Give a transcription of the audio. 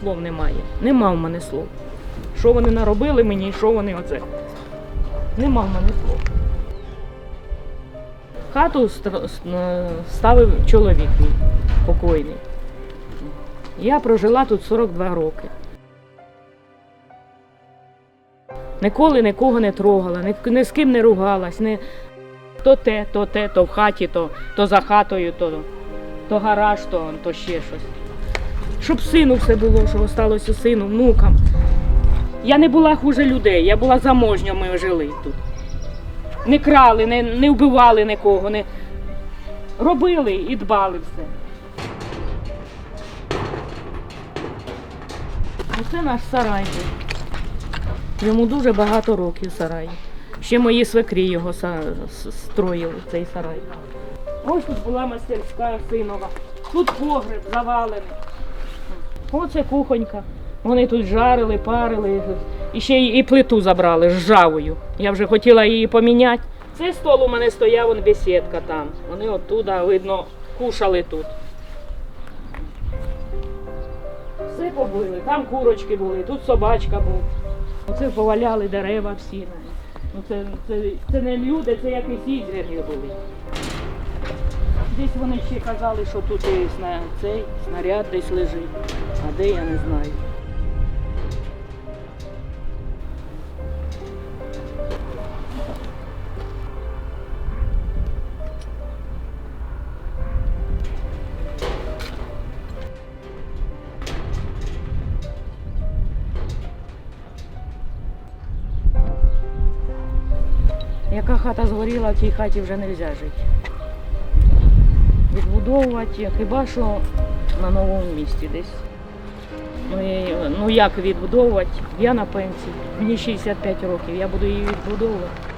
слов немає. Нема в мене слов. Що вони наробили мені, що вони оце. Нема в мене слов. Хату е, ставив чоловік мій покойний. Я прожила тут 42 роки. Ніколи нікого не трогала, ні, ні з ким не ругалась, ні, то те, то те, то в хаті, то, то за хатою, то, то гараж, то, то ще щось. Щоб сину все було, що осталося сину, внукам. Я не була хуже людей, я була заможня, ми жили тут. Не крали, не, не вбивали нікого, не робили і дбали все. Оце наш сарай. Йому дуже багато років сарай. Ще мої свекрі його строїли, цей сарай. Ось тут була мастерська синова, тут погреб завалений. Оце кухонька. Вони тут жарили, парили. І ще і плиту забрали з жавою. Я вже хотіла її поміняти. Цей стол у мене стояв, вон бесідка там. Вони оттуда, видно, кушали тут. Все побили. Там курочки були, тут собачка був. Оце поваляли дерева всі. Ну, це, це, це не люди, це якісь ізверги були. Десь вони ще казали, що тут є цей снаряд десь лежить, а де я не знаю. Яка хата згоріла, в тій хаті вже не можна жити. Відбудовувати хіба що на новому місці десь. Ну, ну як відбудовувати? Я на пенсії. Мені 65 років, я буду її відбудовувати.